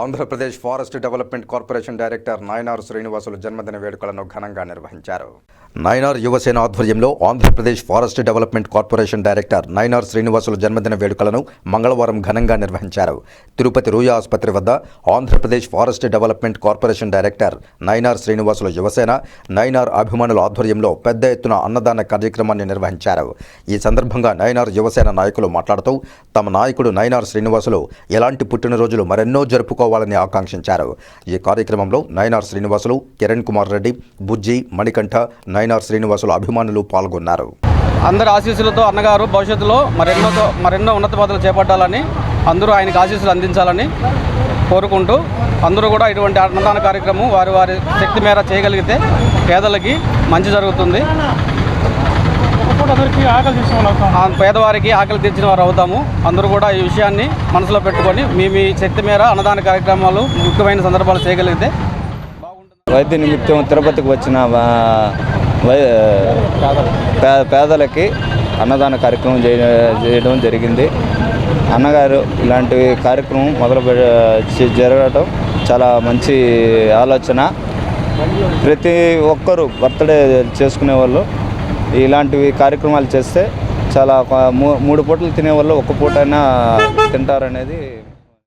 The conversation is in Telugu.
Andhra Pradesh forest development corporation director Nainar Srinivasulu జన్మదిన వేడుకలను ఘనంగా నిర్వహించారు. నైనార్ యువసేన ఆధ్వర్యంలో Andhra Pradesh forest development corporation director Nainar Srinivasulu జన్మదిన వేడుకలను మంగళవారం ఘనంగా నిర్వహించారు. తిరుపతి రూయ ఆసుపత్రి వద్ద Andhra Pradesh forest development corporation director Nainar Srinivasulu Yuvasena Nainar అభిమానుల ఆధ్వర్యంలో పెద్ద ఎత్తున అన్నదాన కార్యక్రమాన్ని నిర్వహించారు. ఈ సందర్భంగా నైనార్ యువసేన నాయకులు మాట్లాడుతూ తమ నాయకుడు నైనార్ శ్రీనివాసులు ఎలాంటి పుట్టినరోజులు మరెన్నో జరుపుకోవాలని ఆకాంక్షించారు. ఈ కార్యక్రమంలో నయనార్ శ్రీనివాసులు కిరణ్ కుమార్ రెడ్డి బుజ్జి మణికంఠ నయనార్ శ్రీనివాసులు అభిమానులు పాల్గొన్నారు. అందరి ఆశీస్సులతో అన్నగారు భవిష్యత్తులో మరెన్నో మరెన్నో ఉన్నత పదవులు చేపట్టాలని అందరూ ఆయనకు ఆశీస్సులు అందించాలని కోరుకుంటూ అందరూ కూడా ఇటువంటి అన్నదాన కార్యక్రమం వారి వారి శక్తి మేర చేయగలిగితే పేదలకి మంచి జరుగుతుంది. అందరికీ ఆకలి ఆ పేదవారికి ఆకలి తీర్చిన వారు అవుతాము. అందరూ కూడా ఈ విషయాన్ని మనసులో పెట్టుకొని మీ మీ శక్తి మేర అన్నదాన కార్యక్రమాలు ముఖ్యమైన సందర్భాలు చేయగలిగితే బాగుంటుంది. వైద్య నిమిత్తం తిరుపతికి వచ్చిన పేదలకి అన్నదాన కార్యక్రమం చేయ- చేయడం జరిగింది. అన్నగారు ఇలాంటి కార్యక్రమం మొదలు జరగడం చాలా మంచి ఆలోచన. ప్రతి ఒక్కరూ బర్త్డే చేసుకునే వాళ్ళు ఇలాంటివి కార్యక్రమాలు చేస్తే చాలా ఒక మూ- మూడు పూటలు తినే వాళ్ళు ఒక్క పూట అయినా తింటారనేది